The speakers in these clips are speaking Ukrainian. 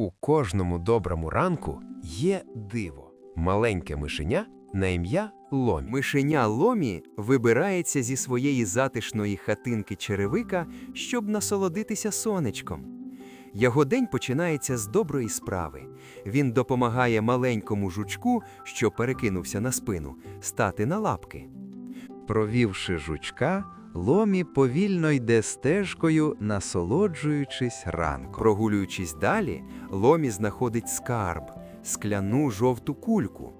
У кожному доброму ранку є диво. Маленьке мишеня на ім'я Ломі. Мишеня Ломі вибирається зі своєї затишної хатинки черевика, щоб насолодитися сонечком. Його день починається з доброї справи. Він допомагає маленькому жучку, що перекинувся на спину, стати на лапки. Провівши жучка, Ломі повільно йде стежкою, насолоджуючись ранком. Прогулюючись далі, Ломі знаходить скарб, скляну жовту кульку.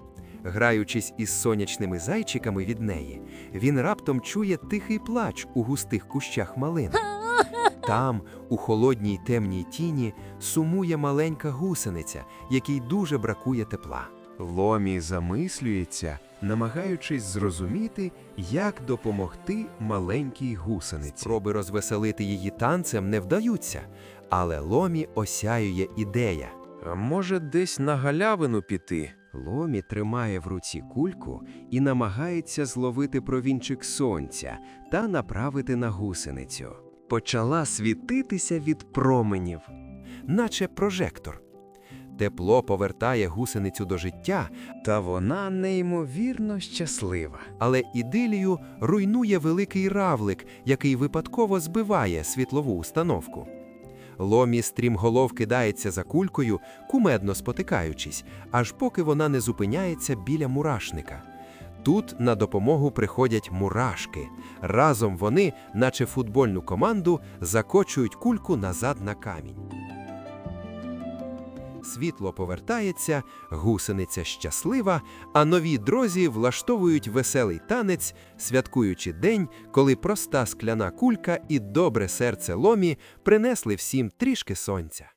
Граючись із сонячними зайчиками від неї, він раптом чує тихий плач у густих кущах малин. Там, у холодній темній тіні, сумує маленька гусениця, якій дуже бракує тепла. Ломі замислюється, намагаючись зрозуміти, як допомогти маленькій гусениці. Спроби розвеселити її танцем не вдаються, але Ломі осяює ідея. А може, десь на галявину піти? Ломі тримає в руці кульку і намагається зловити провінчик сонця та направити на гусеницю. Почала світитися від променів. наче прожектор. Тепло повертає гусеницю до життя, Та вона неймовірно щаслива. але ідилію руйнує великий равлик, який випадково збиває світлову установку. Ломі стрімголов кидається за кулькою, кумедно спотикаючись, аж поки вона не зупиняється біля мурашника. Тут на допомогу приходять мурашки. Разом вони, наче футбольну команду, закочують кульку назад на камінь. Світло повертається, гусениця щаслива, а нові друзі влаштовують веселий танець, святкуючи день, коли проста скляна кулька і добре серце ломі принесли всім трішки сонця.